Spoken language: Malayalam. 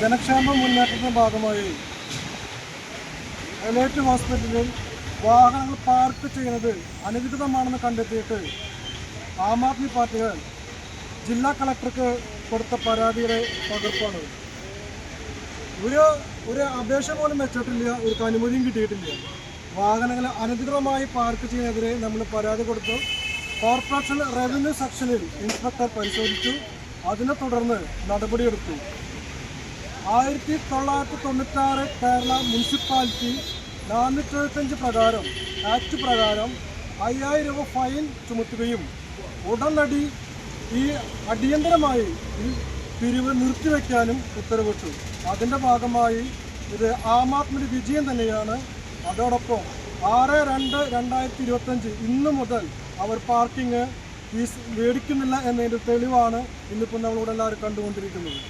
ജനക്ഷേമ മുന്നേറ്റത്തിന്റെ ഭാഗമായി എലൈറ്റ് ഹോസ്പിറ്റലിൽ വാഹനങ്ങൾ പാർക്ക് ചെയ്യുന്നത് അനധികൃതമാണെന്ന് കണ്ടെത്തിയിട്ട് ആം ആദ്മി പാർട്ടികൾ ജില്ലാ കളക്ടർക്ക് കൊടുത്ത പരാതിയുടെ പകർപ്പാണ്. ഒരു ഒരു അപേക്ഷ പോലും വെച്ചിട്ടില്ല ഒരു അനുമതിയും കിട്ടിയിട്ടില്ല. വാഹനങ്ങൾ അനധികൃതമായി പാർക്ക് ചെയ്യുന്നതിനെതിരെ നമ്മൾ പരാതി കൊടുത്തു. കോർപ്പറേഷൻ റവന്യൂ സെക്ഷനിൽ ഇൻസ്പെക്ടർ പരിശോധിച്ചു. അതിനെ തുടർന്ന് നടപടിയെടുത്തു. ആയിരത്തി തൊള്ളായിരത്തി തൊണ്ണൂറ്റാറ് കേരള മുനിസിപ്പാലിറ്റി നാനൂറ്റി എഴുപത്തഞ്ച് പ്രകാരം ആക്ട് പ്രകാരം അയ്യായിരം രൂപ ഫൈൻ ചുമത്തുകയും ഉടനടി ഈ അടിയന്തരമായി പിരിവ് നിർത്തിവെക്കാനും ഉത്തരവിട്ടു. അതിന്റെ ഭാഗമായി ഇത് ആം ആദ്മിയുടെ വിജയം തന്നെയാണ്. അതോടൊപ്പം ആറ് രണ്ട് രണ്ടായിരത്തി ഇരുപത്തഞ്ച് ഇന്ന് മുതൽ അവർ പാർക്കിംഗ് ഫീസ് മേടിക്കുന്നില്ല എന്നതിന്റെ തെളിവാണ് ഇന്നിപ്പോൾ നമ്മളിവിടെ എല്ലാവരും കണ്ടുകൊണ്ടിരിക്കുന്നത്.